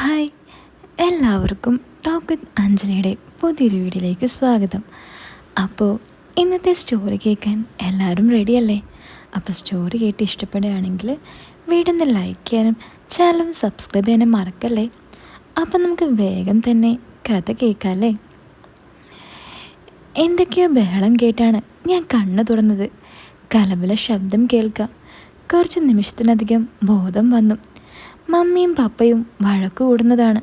Hi. എല്ലാവർക്കും talk with അഞ്ജലിയുടെ പുതിയൊരു വീഡിയോയിലേക്ക് സ്വാഗതം. അപ്പോൾ ഇന്നത്തെ സ്റ്റോറി കേൾക്കാൻ എല്ലാവരും റെഡിയല്ലേ? അപ്പോൾ സ്റ്റോറി കേട്ട് ഇഷ്ടപ്പെടുകയാണെങ്കിൽ വീടൊന്ന് ലൈക്ക് ചെയ്യാനും ചാനലും സബ്സ്ക്രൈബ് ചെയ്യാനും മറക്കല്ലേ? അപ്പം നമുക്ക് വേഗം തന്നെ കഥ കേൾക്കാമല്ലേ എന്തൊക്കെയോ ബഹളം കേട്ടാണ് ഞാൻ കണ്ണു തുറന്നത്. കലബല ശബ്ദം കേൾക്കാം. കുറച്ച് നിമിഷത്തിനധികം ബോധം വന്നു. മമ്മിയും പപ്പയും വഴക്ക് കൂടുന്നതാണ്.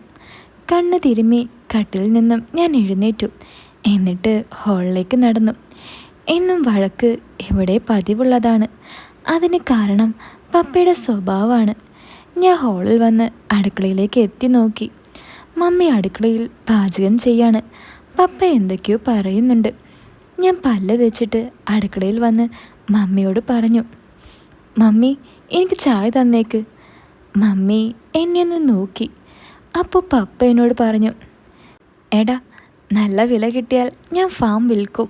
കണ്ണ് തിരുമ്മി കട്ടിൽ നിന്നും ഞാൻ എഴുന്നേറ്റു. എന്നിട്ട് ഹോളിലേക്ക് നടന്നു. എന്നും വഴക്ക് ഇവിടെ പതിവുള്ളതാണ്. അതിന് കാരണം പപ്പയുടെ സ്വഭാവമാണ്. ഞാൻ ഹോളിൽ വന്ന് അടുക്കളയിലേക്ക് എത്തി നോക്കി. മമ്മി അടുക്കളയിൽ പാചകം ചെയ്യാണ്. പപ്പ എന്തൊക്കെയോ പറയുന്നുണ്ട്. ഞാൻ പല്ല് വെച്ചിട്ട് അടുക്കളയിൽ വന്ന് മമ്മിയോട് പറഞ്ഞു മമ്മി എനിക്ക് ചായ തന്നേക്ക്. മമ്മി എന്നെ ഒന്ന് നോക്കി. അപ്പോൾ പപ്പ എന്നോട് പറഞ്ഞു എടാ നല്ല വില കിട്ടിയാൽ ഞാൻ ഫാം വിൽക്കും.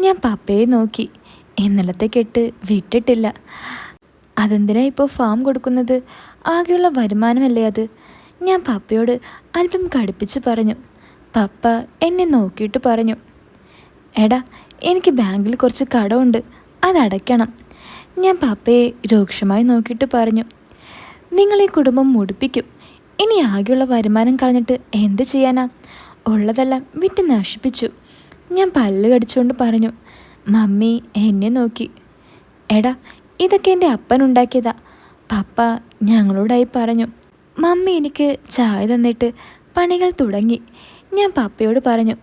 ഞാൻ പപ്പയെ നോക്കി. ഇന്നലത്തെ കെട്ട് വിട്ടിട്ടില്ല. അതെന്തിനാ ഇപ്പോൾ ഫാം കൊടുക്കുന്നത്? ആകെയുള്ള വരുമാനമല്ലേ അത്? ഞാൻ പപ്പയോട് അല്പം കടുപ്പിച്ച് പറഞ്ഞു. പപ്പ എന്നെ നോക്കിയിട്ട് പറഞ്ഞു എടാ എനിക്ക് ബാങ്കിൽ കുറച്ച് കടമുണ്ട്. അതടയ്ക്കണം ഞാൻ പപ്പയെ രൂക്ഷമായി നോക്കിയിട്ട് പറഞ്ഞു നിങ്ങൾ ഈ കുടുംബം മുടിപ്പിക്കും. ഇനി ആകെയുള്ള വരുമാനം കളഞ്ഞിട്ട് എന്ത് ചെയ്യാനാ? ഉള്ളതെല്ലാം വിറ്റ് നശിപ്പിച്ചു. ഞാൻ പല്ല് കടിച്ചുകൊണ്ട് പറഞ്ഞു മമ്മി എന്നെ നോക്കി. എടാ ഇതൊക്കെ എന്റെ അപ്പൻ ഉണ്ടാക്കിയതാ. പപ്പ ഞങ്ങളോടായി പറഞ്ഞു. മമ്മി എനിക്ക് ചായ തന്നിട്ട് പണികൾ തുടങ്ങി. ഞാൻ പപ്പയോട് പറഞ്ഞു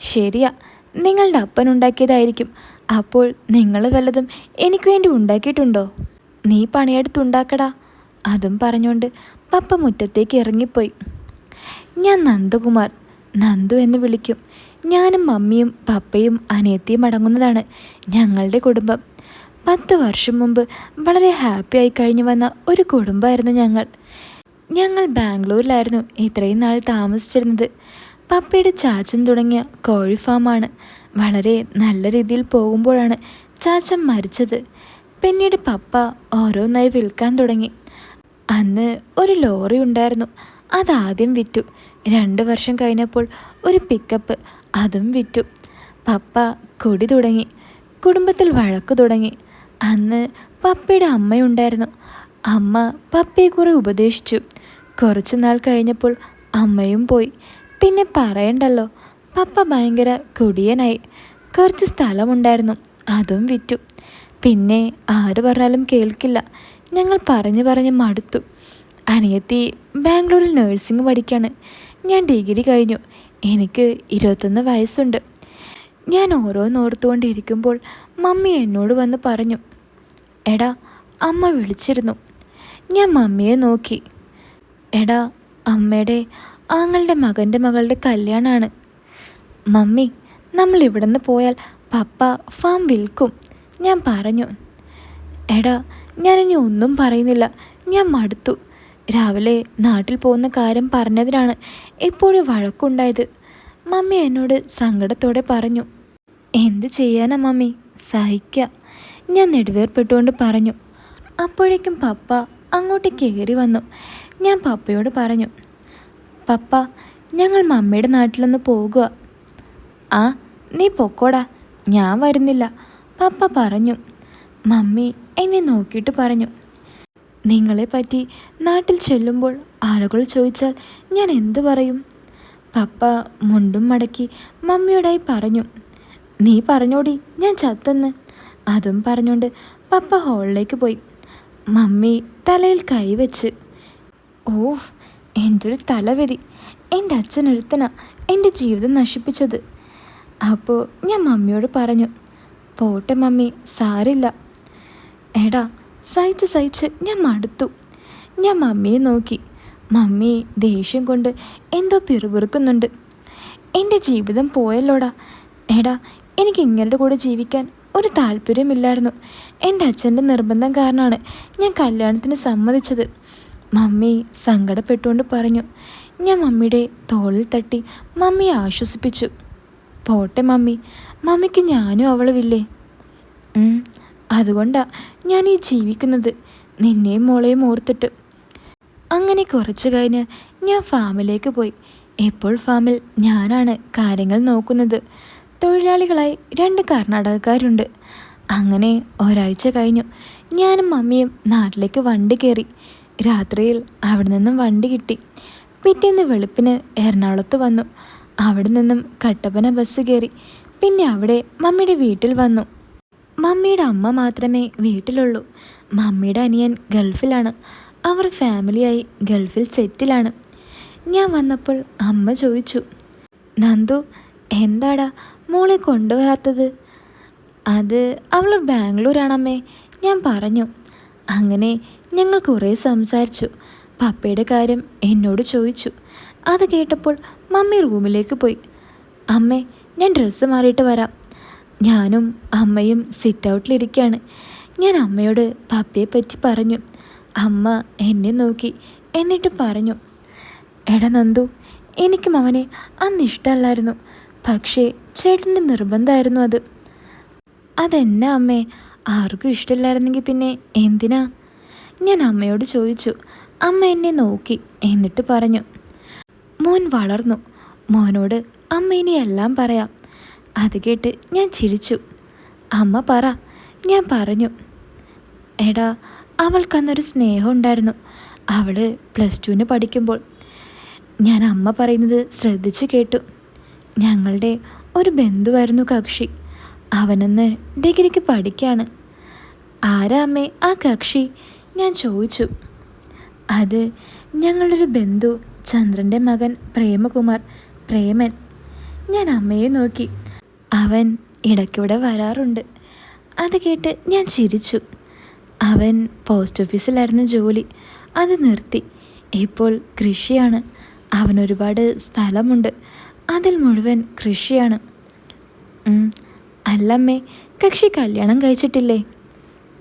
ശരിയാ നിങ്ങളുടെ അപ്പൻ ഉണ്ടാക്കിയതായിരിക്കും. അപ്പോൾ നിങ്ങൾ വല്ലതും എനിക്ക് വേണ്ടി ഉണ്ടാക്കിയിട്ടുണ്ടോ? നീ പണിയെടുത്തുണ്ടാക്കടാ അതും പറഞ്ഞുകൊണ്ട് പപ്പ മുറ്റത്തേക്ക് ഇറങ്ങിപ്പോയി. ഞാൻ നന്ദകുമാർ നന്ദു എന്ന് വിളിക്കും. ഞാനും മമ്മിയും പപ്പയും അനിയത്തിയും അടങ്ങുന്നതാണ് ഞങ്ങളുടെ കുടുംബം. പത്ത് വർഷം മുമ്പ് വളരെ ഹാപ്പി ആയി കഴിഞ്ഞു വന്ന ഒരു കുടുംബമായിരുന്നു ഞങ്ങൾ. ഞങ്ങൾ ബാംഗ്ലൂരിലായിരുന്നു ഇത്രയും നാൾ താമസിച്ചിരുന്നത്. പപ്പയുടെ ചാച്ചൻ തുടങ്ങിയ കോഴി ഫാമാണ് വളരെ നല്ല രീതിയിൽ പോകുമ്പോഴാണ് ചാച്ചൻ മരിച്ചത്. പിന്നീട് പപ്പ ഓരോന്നായി വിൽക്കാൻ തുടങ്ങി. അന്ന് ഒരു ലോറി ഉണ്ടായിരുന്നു. അതാദ്യം വിറ്റു. രണ്ട് വർഷം കഴിഞ്ഞപ്പോൾ ഒരു പിക്കപ്പ് അതും വിറ്റു. പപ്പ കൊടി തുടങ്ങി. കുടുംബത്തിൽ വഴക്ക് തുടങ്ങി. അന്ന് പപ്പയുടെ അമ്മയുണ്ടായിരുന്നു. അമ്മ പപ്പയെ കുറെ ഉപദേശിച്ചു. കുറച്ചു നാൾ കഴിഞ്ഞപ്പോൾ അമ്മയും പോയി. പിന്നെ പറയണ്ടല്ലോ പപ്പ ഭയങ്കര കൊടിയനായി. കുറച്ച് സ്ഥലമുണ്ടായിരുന്നു അതും വിറ്റു. പിന്നെ ആര് പറഞ്ഞാലും കേൾക്കില്ല. ഞങ്ങൾ പറഞ്ഞു പറഞ്ഞ് മടുത്തു. അനിയത്തി ബാംഗ്ലൂരിൽ നഴ്സിംഗ് പഠിക്കാണ്. ഞാൻ ഡിഗ്രി കഴിഞ്ഞു. എനിക്ക് ഇരുപത്തൊന്ന് വയസ്സുണ്ട്. ഞാൻ ഓരോന്നോർത്തുകൊണ്ടിരിക്കുമ്പോൾ മമ്മി എന്നോട് വന്ന് പറഞ്ഞു എടാ അമ്മ വിളിച്ചിരുന്നു. ഞാൻ മമ്മിയെ നോക്കി. എടാ അമ്മയുടെ ആങ്ങളുടെ മകന്റെ മകളുടെ കല്യാണമാണ് മമ്മി നമ്മൾ ഇവിടെ നിന്ന് പോയാൽ പപ്പ ഫാം വിൽക്കും. ഞാൻ പറഞ്ഞു എടാ ഞാനിനി ഒന്നും പറയുന്നില്ല. ഞാൻ മടുത്തു. രാവിലെ നാട്ടിൽ പോകുന്ന കാര്യം പറഞ്ഞതിനാണ് എപ്പോഴും വഴക്കുണ്ടായത്. മമ്മി എന്നോട് സങ്കടത്തോടെ പറഞ്ഞു എന്ത് ചെയ്യാനാ മമ്മി? സഹിക്ക. ഞാൻ നെടുവേർപ്പെട്ടുകൊണ്ട് പറഞ്ഞു അപ്പോഴേക്കും പപ്പ അങ്ങോട്ട് കയറി വന്നു. ഞാൻ പപ്പയോട് പറഞ്ഞു പപ്പ ഞങ്ങൾ മമ്മിയുടെ നാട്ടിലൊന്ന് പോകുക. ആ നീ പൊക്കോടാ. ഞാൻ വരുന്നില്ല. പപ്പ പറഞ്ഞു മമ്മി എന്നെ നോക്കിയിട്ട് പറഞ്ഞു. നിങ്ങളെ പറ്റി നാട്ടിൽ ചെല്ലുമ്പോൾ ആളുകൾ ചോദിച്ചാൽ ഞാൻ എന്തു പറയും? പപ്പ മുണ്ടും മടക്കി മമ്മിയോടായി പറഞ്ഞു. നീ പറഞ്ഞോടി ഞാൻ ചത്തെന്ന്. അതും പറഞ്ഞുകൊണ്ട് പപ്പ ഹോളിലേക്ക് പോയി. മമ്മി തലയിൽ കൈവച്ച് ഓ എന്തൊരു തലവിധി എന്റെ അച്ഛനൊരുത്തന എന്റെ ജീവിതം നശിപ്പിച്ചത്. അപ്പോൾ ഞാൻ മമ്മിയോട് പറഞ്ഞു പോട്ടെ മമ്മി സാരില്ല. എടാ സഹിച്ച് സഹിച്ച് ഞാൻ മടുത്തു. ഞാൻ മമ്മിയെ നോക്കി. മമ്മി ദേഷ്യം കൊണ്ട് എന്തോ പിറുപിറുക്കുന്നുണ്ട്. എന്റെ ജീവിതം പോയല്ലോടാ. എടാ എനിക്ക് ഇങ്ങരുടെ കൂടെ ജീവിക്കാൻ ഒരു താല്പര്യമില്ലായിരുന്നു. എന്റെ അച്ഛന്റെ നിർബന്ധം കാരണമാണ് ഞാൻ കല്യാണത്തിന് സമ്മതിച്ചത്. മമ്മി സങ്കടപ്പെട്ടുകൊണ്ട് പറഞ്ഞു. ഞാൻ മമ്മിയുടെ തോളിൽ തട്ടി മമ്മിയെ ആശ്വസിപ്പിച്ചു. പോട്ടെ മമ്മി മമ്മിക്ക് ഞാനും അവളുമില്ലേ അതുകൊണ്ടാ ഞാൻ ഈ ജീവിക്കുന്നത് നിന്നെയും മോളെയും ഓർത്തിട്ട് അങ്ങനെ കുറച്ച് കഴിഞ്ഞ് ഞാൻ ഫാമിലേക്ക് പോയി. എപ്പോൾ ഫാമിൽ ഞാനാണ് കാര്യങ്ങൾ നോക്കുന്നത്. തൊഴിലാളികളായി രണ്ട് കർണാടകക്കാരുണ്ട്. അങ്ങനെ ഒരാഴ്ച കഴിഞ്ഞു. ഞാനും മമ്മിയും നാട്ടിലേക്ക് വണ്ടി കയറി. രാത്രിയിൽ അവിടെ നിന്നും വണ്ടി കിട്ടി. പിറ്റേന്ന് വെളുപ്പിന് എറണാകുളത്ത് വന്നു. അവിടെ നിന്നും കട്ടപ്പന ബസ് കയറി. പിന്നെ അവിടെ മമ്മിയുടെ വീട്ടിൽ വന്നു. മമ്മിയുടെ അമ്മ മാത്രമേ വീട്ടിലുള്ളൂ. മമ്മിയുടെ അനിയൻ ഗൾഫിലാണ്. അവർ ഫാമിലിയായി ഗൾഫിൽ സെറ്റിലാണ്. ഞാൻ വന്നപ്പോൾ അമ്മ ചോദിച്ചു നന്ദു എന്താടാ മോളെ കൊണ്ടുവരാത്തത്? അത് അവൾ ബാംഗ്ലൂരാണമ്മേ ഞാൻ പറഞ്ഞു. അങ്ങനെ ഞങ്ങൾ കുറേ സംസാരിച്ചു. പപ്പയുടെ കാര്യം എന്നോട് ചോദിച്ചു. അത് കേട്ടപ്പോൾ മമ്മി റൂമിലേക്ക് പോയി. അമ്മേ ഞാൻ ഡ്രസ്സ് മാറിയിട്ട് വരാം. ഞാനും അമ്മയും സിറ്റ് ഔട്ടിലിരിക്കുകയാണ് ഞാൻ അമ്മയോട് പപ്പയെ പറ്റി പറഞ്ഞു. അമ്മ എന്നെ നോക്കി എന്നിട്ട് പറഞ്ഞു എടാ നന്ദു എനിക്കും അവനെ അന്ന് ഇഷ്ടമല്ലായിരുന്നു. പക്ഷേ ചേട്ടന്റെ നിർബന്ധമായിരുന്നു അത്. അതെന്നാ അമ്മേ ആർക്കും ഇഷ്ടമില്ലായിരുന്നെങ്കിൽ പിന്നെ എന്തിനാ? ഞാൻ അമ്മയോട് ചോദിച്ചു. അമ്മ എന്നെ നോക്കി എന്നിട്ട് പറഞ്ഞു മോൻ വളർന്നു. മോനോട് അമ്മ ഇനി എല്ലാം പറയാം. അത് കേട്ട് ഞാൻ ചിരിച്ചു. അമ്മ പറ ഞാൻ പറഞ്ഞു. എടാ അവൾക്കന്നൊരു സ്നേഹം ഉണ്ടായിരുന്നു. അവൾ പ്ലസ് ടുവിന് പഠിക്കുമ്പോൾ ഞാൻ അമ്മ പറയുന്നത് ശ്രദ്ധിച്ച് കേട്ടു. ഞങ്ങളുടെ ഒരു ബന്ധുവായിരുന്നു കക്ഷി. അവനന്ന് ഡിഗ്രിക്ക് പഠിക്കാണ്. ആരാ അമ്മേ? ആ കക്ഷി ഞാൻ ചോദിച്ചു. അത് ഞങ്ങളൊരു ബന്ധു ചന്ദ്രന്റെ മകൻ പ്രേമകുമാർ പ്രേമൻ. ഞാൻ അമ്മയെ നോക്കി. അവൻ ഇടയ്ക്കിവിടെ വരാറുണ്ട്. അത് കേട്ട് ഞാൻ ചിരിച്ചു. അവൻ പോസ്റ്റ് ഓഫീസിലായിരുന്നു ജോലി. അത് നിർത്തി. ഇപ്പോൾ കൃഷിയാണ്. അവനൊരുപാട് സ്ഥലമുണ്ട്. അതിൽ മുഴുവൻ കൃഷിയാണ്. അല്ലമ്മേ കക്ഷി കല്യാണം കഴിച്ചിട്ടില്ലേ?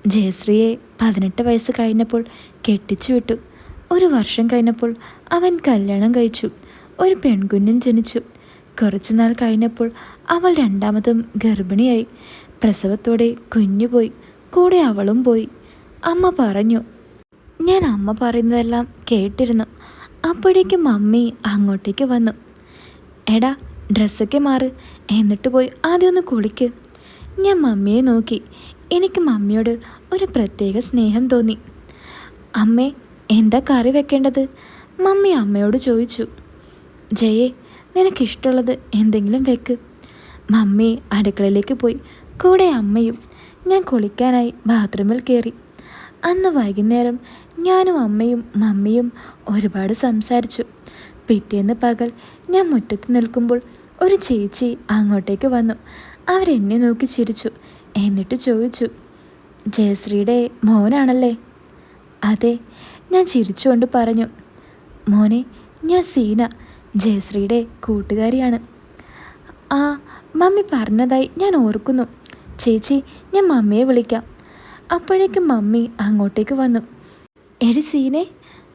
ജയശ്രീയെ പതിനെട്ട് വയസ്സ് കഴിഞ്ഞപ്പോൾ കെട്ടിച്ചു വിട്ടു. ഒരു വർഷം കഴിഞ്ഞപ്പോൾ അവൻ കല്യാണം കഴിച്ചു. ഒരു പെൺകുഞ്ഞും ജനിച്ചു. കുറച്ചുനാൾ കഴിഞ്ഞപ്പോൾ അവൾ രണ്ടാമതും ഗർഭിണിയായി. പ്രസവത്തോടെ കുഞ്ഞുപോയി. കൂടെ അവളും പോയി. അമ്മ പറഞ്ഞു ഞാൻ അമ്മ പറയുന്നതെല്ലാം കേട്ടിരുന്നു. അപ്പോഴേക്കും മമ്മി അങ്ങോട്ടേക്ക് വന്നു. എടാ ഡ്രസ്സൊക്കെ മാറ്. എന്നിട്ട് പോയി ആദ്യം ഒന്ന് കുളിക്ക്. ഞാൻ മമ്മിയെ നോക്കി. എനിക്ക് മമ്മിയോട് ഒരു പ്രത്യേക സ്നേഹം തോന്നി. അമ്മേ എന്താ കറി വെക്കേണ്ടത്? മമ്മി അമ്മയോട് ചോദിച്ചു. ജയേ നിനക്കിഷ്ടമുള്ളത് എന്തെങ്കിലും വെക്ക്. മമ്മി അടുക്കളയിലേക്ക് പോയി. കൂടെ അമ്മയും. ഞാൻ കുളിക്കാനായി ബാത്റൂമിൽ കയറി അന്ന് വൈകുന്നേരം ഞാനും അമ്മയും മമ്മിയും ഒരുപാട് സംസാരിച്ചു. പിറ്റേന്ന് പകൽ ഞാൻ മുറ്റത്ത് നിൽക്കുമ്പോൾ ഒരു ചേച്ചി അങ്ങോട്ടേക്ക് വന്നു. അവരെന്നെ നോക്കി ചിരിച്ചു. എന്നിട്ട് ചോദിച്ചു ജയശ്രീയുടെ മോനാണല്ലേ? അതെ ഞാൻ ചിരിച്ചുകൊണ്ട് പറഞ്ഞു. മോനെ ഞാൻ സീന ജയശ്രീയുടെ കൂട്ടുകാരിയാണ്. ആ മമ്മി പറഞ്ഞതായി ഞാൻ ഓർക്കുന്നു. ചേച്ചി ഞാൻ മമ്മിയെ വിളിക്കാം. അപ്പോഴേക്കും മമ്മി അങ്ങോട്ടേക്ക് വന്നു. എടി സീനെ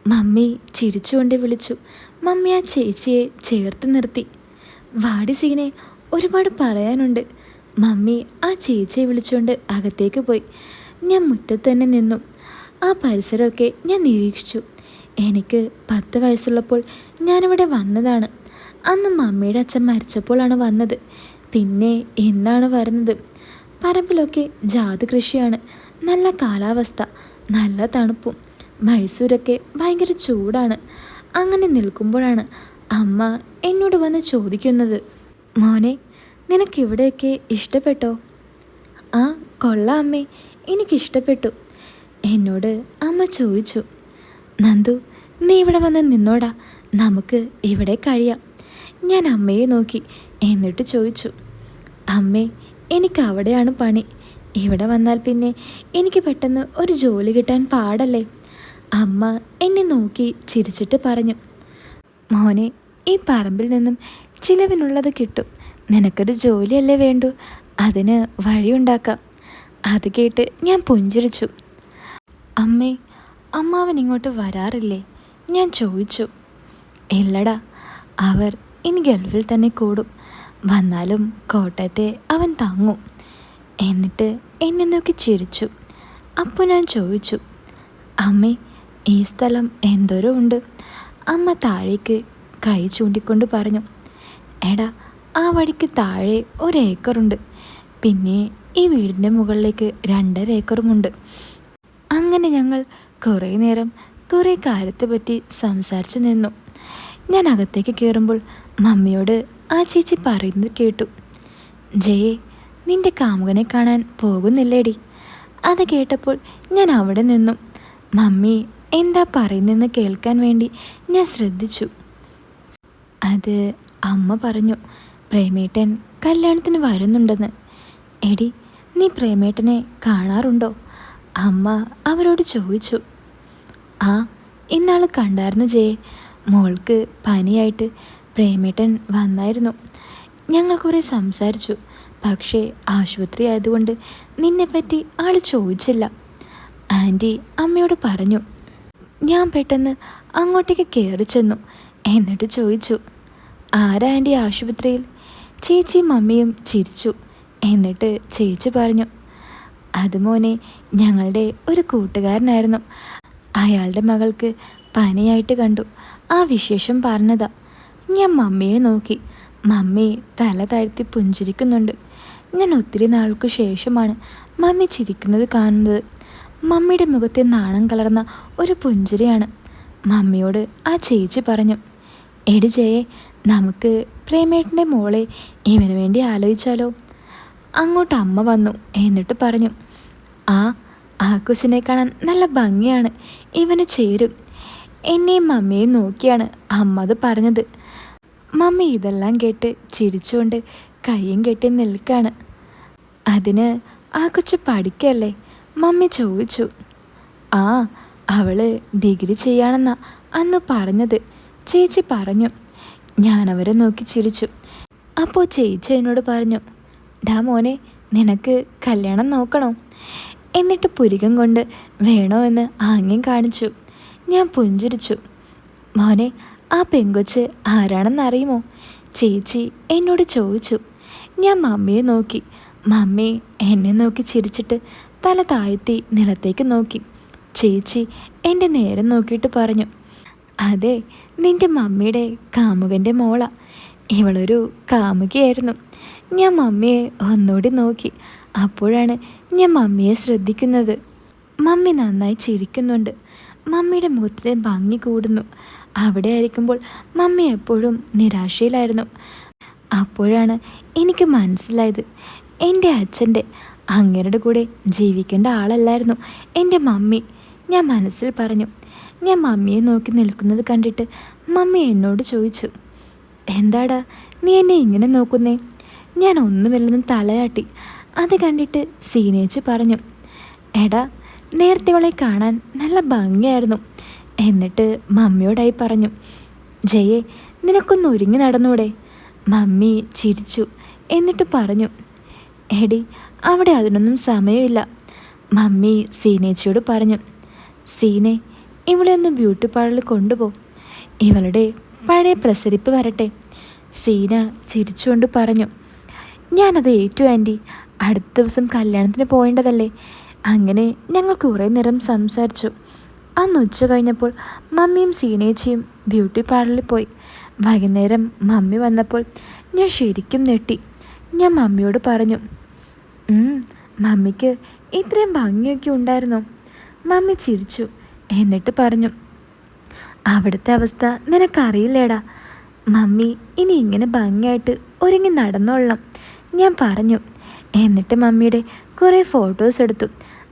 മമ്മി ചിരിച്ചുകൊണ്ട് വിളിച്ചു. മമ്മി ആ ചേച്ചിയെ ചേർത്ത് നിർത്തി. വാടി സീനെ ഒരുപാട് പറയാനുണ്ട്. മമ്മി ആ ചേച്ചിയെ വിളിച്ചുകൊണ്ട് അകത്തേക്ക് പോയി. ഞാൻ മുറ്റത്ത് തന്നെ നിന്നു. ആ പരിസരമൊക്കെ ഞാൻ നിരീക്ഷിച്ചു. എനിക്ക് പത്ത് വയസ്സുള്ളപ്പോൾ ഞാനിവിടെ വന്നതാണ്. അന്ന് മമ്മിയുടെ അച്ഛൻ മരിച്ചപ്പോഴാണ് വന്നത്. പിന്നെ എന്നാണ് വരുന്നത്? പറമ്പിലൊക്കെ ജാതി കൃഷിയാണ് നല്ല കാലാവസ്ഥ നല്ല തണുപ്പും. മൈസൂരൊക്കെ ഭയങ്കര ചൂടാണ്. അങ്ങനെ നിൽക്കുമ്പോഴാണ് അമ്മ എന്നോട് വന്ന് ചോദിക്കുന്നത് മോനെ നിനക്കിവിടെയൊക്കെ ഇഷ്ടപ്പെട്ടോ? ആ കൊള്ളാം അമ്മേ എനിക്കിഷ്ടപ്പെട്ടു. എന്നോട് അമ്മ ചോദിച്ചു നന്ദു നീ ഇവിടെ വന്ന് നിന്നോടാ നമുക്ക് ഇവിടെ കഴിയാം. ഞാൻ അമ്മയെ നോക്കി എന്നിട്ട് ചോദിച്ചു അമ്മേ എനിക്ക് അവിടെയാണ് പണി. ഇവിടെ വന്നാൽ പിന്നെ എനിക്ക് പെട്ടെന്ന് ഒരു ജോലി കിട്ടാൻ പാടല്ലേ? അമ്മ എന്നെ നോക്കി ചിരിച്ചിട്ട് പറഞ്ഞു മോനെ ഈ പറമ്പിൽ നിന്നും ചിലവിനുള്ളത് കിട്ടും. നിനക്കൊരു ജോലിയല്ലേ വേണ്ടു. അതിന് വഴിയുണ്ടാക്കാം. അത് കേട്ട് ഞാൻ പുഞ്ചിരിച്ചു. അമ്മേ അമ്മാവൻ ഇങ്ങോട്ട് വരാറില്ലേ? ഞാൻ ചോദിച്ചു. ഇല്ലടാ അവർ ഇനി ഗൾഫിൽ തന്നെ കൂടും. വന്നാലും കോട്ടയത്തെ അവൻ തങ്ങും. എന്നിട്ട് എന്നെ നോക്കി ചിരിച്ചു. അപ്പോൾ ഞാൻ ചോദിച്ചു അമ്മേ ഈ സ്ഥലം എന്തോരം ഉണ്ട്. അമ്മ താഴേക്ക് കൈ ചൂണ്ടിക്കൊണ്ട് പറഞ്ഞു എടാ ആ വഴിക്ക് താഴെ ഒരു ഏക്കറുണ്ട് പിന്നെ ഈ വീടിന്റെ മുകളിലേക്ക് രണ്ടര ഏക്കറുമുണ്ട് അങ്ങനെ ഞങ്ങൾ കുറേ നേരം കുറേ കാര്യത്തെ പറ്റി സംസാരിച്ചു നിന്നു. ഞാൻ അകത്തേക്ക് കയറുമ്പോൾ മമ്മിയോട് ആ ചേച്ചി പറയുന്നത് കേട്ടു. ജയേ നിന്റെ കാമുകനെ കാണാൻ പോകുന്നില്ലേടി? അത് കേട്ടപ്പോൾ ഞാൻ അവിടെ നിന്നു. മമ്മി എന്താ പറയുന്നതെന്ന് കേൾക്കാൻ വേണ്ടി ഞാൻ ശ്രദ്ധിച്ചു. അത് അമ്മ പറഞ്ഞു പ്രേമേട്ടൻ കല്യാണത്തിന് വരുന്നുണ്ടെന്ന്. എടി നീ പ്രേമേട്ടനെ കാണാറുണ്ടോ? അമ്മ അവരോട് ചോദിച്ചു. ആ ഇന്നാൾ കണ്ടായിരുന്നു ജയെ. മോൾക്ക് പനിയായിട്ട് പ്രേമേട്ടൻ വന്നായിരുന്നു. ഞങ്ങൾ കുറേ സംസാരിച്ചു. പക്ഷേ ആശുപത്രി ആയതുകൊണ്ട് നിന്നെപ്പറ്റി ആൾ ചോദിച്ചില്ല. ആന്റി അമ്മയോട് പറഞ്ഞു ഞാൻ പെട്ടെന്ന് അങ്ങോട്ടേക്ക് കയറി ചെന്നു എന്നിട്ട് ചോദിച്ചു ആരാ ആന്റി ആശുപത്രിയിൽ? ചേച്ചി മമ്മിയും ചിരിച്ചു എന്നിട്ട് ചേച്ചി പറഞ്ഞു അത് മോനെ ഞങ്ങളുടെ ഒരു കൂട്ടുകാരനായിരുന്നു. അയാളുടെ മകൾക്ക് പനിയായിട്ട് കണ്ടു. ആ വിശേഷം പറഞ്ഞതാ. ഞാൻ മമ്മിയെ നോക്കി. മമ്മി തല താഴ്ത്തി പുഞ്ചിരിക്കുന്നുണ്ട്. ഞാൻ ഒത്തിരി നാൾക്കു ശേഷമാണ് മമ്മി ചിരിക്കുന്നത് കാണുന്നത്. മമ്മിയുടെ മുഖത്തെ നാണം കലർന്ന ഒരു പുഞ്ചിരിയാണ്. മമ്മിയോട് ആ ചേച്ചി പറഞ്ഞു എടി ജയെ നമുക്ക് പ്രേമേട്ടന്റെ മോളെ ഇവന് വേണ്ടി ആലോചിച്ചാലോ? അങ്ങോട്ട് അമ്മ വന്നു എന്നിട്ട് പറഞ്ഞു ആ ആ കൊച്ചിനെ കാണാൻ നല്ല ഭംഗിയാണ്. ഇവന് ചേരും. എന്നെയും മമ്മിയെയും നോക്കിയാണ് അമ്മ അത് പറഞ്ഞത്. മമ്മി ഇതെല്ലാം കേട്ട് ചിരിച്ചുകൊണ്ട് കയ്യും കെട്ടി നിൽക്കാണ്. അതിന് ആ കൊച്ചു പഠിക്കല്ലേ മമ്മി ചോദിച്ചു. ആ അവൾ ഡിഗ്രി ചെയ്യാണെന്നാ അന്ന് പറഞ്ഞത്. ചേച്ചി പറഞ്ഞു. ഞാൻ അവരെ നോക്കി ചിരിച്ചു. അപ്പോൾ ചേച്ചി എന്നോട് പറഞ്ഞു ഡാ മോനെ നിനക്ക് കല്യാണം നോക്കണോ? എന്നിട്ട് പുരികം കൊണ്ട് വേണോ എന്ന് ആംഗ്യം കാണിച്ചു. ഞാൻ പുഞ്ചിരിച്ചു. മോനെ ആ പെങ്കൊച്ച് ആരാണെന്നറിയുമോ ചേച്ചി എന്നോട് ചോദിച്ചു. ഞാൻ മമ്മിയെ നോക്കി. മമ്മി എന്നെ നോക്കി ചിരിച്ചിട്ട് തല താഴ്ത്തി നിലത്തേക്ക് നോക്കി. ചേച്ചി എന്റെ നേരം നോക്കിയിട്ട് പറഞ്ഞു അതെ നിന്റെ മമ്മിയുടെ കാമുകന്റെ മോള. ഇവളൊരു കാമുകിയായിരുന്നു. ഞാൻ മമ്മിയെ ഒന്നുകൂടി നോക്കി. അപ്പോഴാണ് ഞാൻ മമ്മിയെ ശ്രദ്ധിക്കുന്നത്. മമ്മി നന്നായി ചിരിക്കുന്നുണ്ട്. മമ്മിയുടെ മുഖത്തെ ഭംഗി കൂടുന്നു. അവിടെ ആയിരിക്കുമ്പോൾ മമ്മി എപ്പോഴും നിരാശയിലായിരുന്നു. അപ്പോഴാണ് എനിക്ക് മനസ്സിലായത് എന്റെ അച്ഛന്റെ അങ്ങേരുടെ കൂടെ ജീവിക്കേണ്ട ആളല്ലായിരുന്നു എന്റെ മമ്മി. ഞാൻ മനസ്സിൽ പറഞ്ഞു ഞാൻ മമ്മിയെ നോക്കി നിൽക്കുന്നത് കണ്ടിട്ട് മമ്മി എന്നോട് ചോദിച്ചു എന്താടാ നീ എന്നെ ഇങ്ങനെ നോക്കുന്നേ? ഞാൻ ഒന്നുമില്ലെന്ന് തലയാട്ടി. അത് കണ്ടിട്ട് സീനേച്ച് പറഞ്ഞു എടാ നേരത്തെ അവളെ കാണാൻ നല്ല ഭംഗിയായിരുന്നു. എന്നിട്ട് മമ്മിയോടായി പറഞ്ഞു ജയെ നിനക്കൊന്ന് ഒരുങ്ങി നടന്നൂടെ? മമ്മി ചിരിച്ചു എന്നിട്ട് പറഞ്ഞു എടി അവിടെ അതിനൊന്നും സമയമില്ല. മമ്മി സീനേച്ചിയോട് പറഞ്ഞു സീനെ ഇവളെ ഒന്ന് ബ്യൂട്ടി പാർലറിൽ കൊണ്ടുപോ. ഇവളുടെ പഴയ പ്രസരിപ്പ് വരട്ടെ. സീന ചിരിച്ചുകൊണ്ട് പറഞ്ഞു ഞാനത് ഏറ്റു ആന്റി. അടുത്ത ദിവസം കല്യാണത്തിന് പോകേണ്ടതല്ലേ അങ്ങനെ ഞങ്ങൾ കുറേ നേരം സംസാരിച്ചു. അന്ന് ഉച്ച കഴിഞ്ഞപ്പോൾ മമ്മിയും സീനേച്ചിയും ബ്യൂട്ടി പാർലറിൽ പോയി. വൈകുന്നേരം മമ്മി വന്നപ്പോൾ ഞാൻ ശരിക്കും ഞെട്ടി. ഞാൻ മമ്മിയോട് പറഞ്ഞു മമ്മിക്ക് ഇത്രയും ഭംഗിയൊക്കെ ഉണ്ടായിരുന്നു. മമ്മി ചിരിച്ചു എന്നിട്ട് പറഞ്ഞു അവിടുത്തെ അവസ്ഥ നിനക്കറിയില്ലേടാ. മമ്മി ഇനി ഇങ്ങനെ ഭംഗിയായിട്ട് ഒരുങ്ങി നടന്നോളാം ഞാൻ പറഞ്ഞു എന്നിട്ട് മമ്മിയുടെ കുറേ ഫോട്ടോസ് എടുത്തു.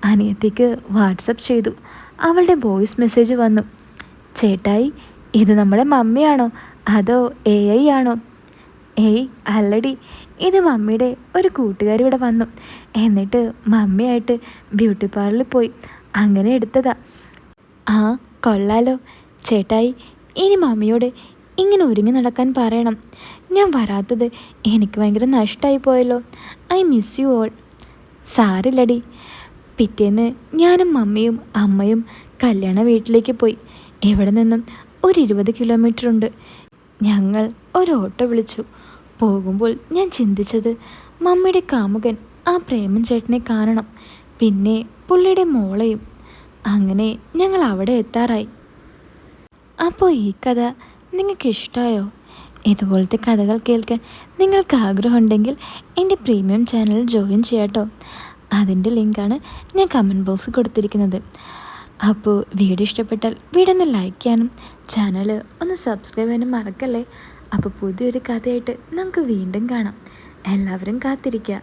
അനിയത്തിക്ക് വാട്സപ്പ് ചെയ്തു. അവളുടെ വോയിസ് മെസ്സേജ് വന്നു. ചേട്ടായി ഇത് നമ്മുടെ മമ്മിയാണോ? അതോ എ ഐ ആണോ? ഏയ് അല്ലടി ഇത് മമ്മിയുടെ ഒരു കൂട്ടുകാരി ഇവിടെ വന്നു. എന്നിട്ട് മമ്മിയായിട്ട് ബ്യൂട്ടി പാർലറിൽ പോയി. അങ്ങനെ എടുത്തതാ. ആ കൊള്ളാലോ. ചേട്ടായി ഇനി മമ്മിയോട് ഇങ്ങനെ ഒരുങ്ങി നടക്കാൻ പറയണം. ഞാൻ വരാത്തത് എനിക്ക് ഭയങ്കര നഷ്ടമായി പോയല്ലോ. ഐ മിസ് യു ഓൾ സാരില്ലടി പിറ്റേന്ന് ഞാനും മമ്മിയും അമ്മയും കല്യാണ വീട്ടിലേക്ക് പോയി. ഇവിടെ നിന്നും ഒരു ഇരുപത് കിലോമീറ്റർ ഉണ്ട്. ഞങ്ങൾ ഒരു ഓട്ടോ വിളിച്ചു. പോകുമ്പോൾ ഞാൻ ചിന്തിച്ചത് മമ്മിയുടെ കാമുകൻ ആ പ്രേമൻ ചേട്ടനെ കാണണം. പിന്നെ പുള്ളിയുടെ മോളെയും. അങ്ങനെ ഞങ്ങൾ അവിടെ എത്താറായി. അപ്പോൾ ഈ കഥ നിങ്ങൾക്ക് ഇഷ്ടമായോ ഇതുപോലത്തെ കഥകൾ കേൾക്കാൻ നിങ്ങൾക്ക് ആഗ്രഹമുണ്ടെങ്കിൽ എന്റെ പ്രീമിയം ചാനൽ ജോയിൻ ചെയ്യാട്ടോ. അതിന്റെ ലിങ്കാണ് ഞാൻ കമന്റ് ബോക്സ് കൊടുത്തിരിക്കുന്നത്. അപ്പോൾ വീഡിയോ ഇഷ്ടപ്പെട്ടാൽ വീഡിയോ ഒന്ന് ലൈക്ക് ചെയ്യാനും ചാനൽ ഒന്ന് സബ്സ്ക്രൈബ് ചെയ്യാനും മറക്കല്ലേ? അപ്പോൾ പുതിയൊരു കഥയായിട്ട് നമുക്ക് വീണ്ടും കാണാം. എല്ലാവരും കാത്തിരിക്കുക.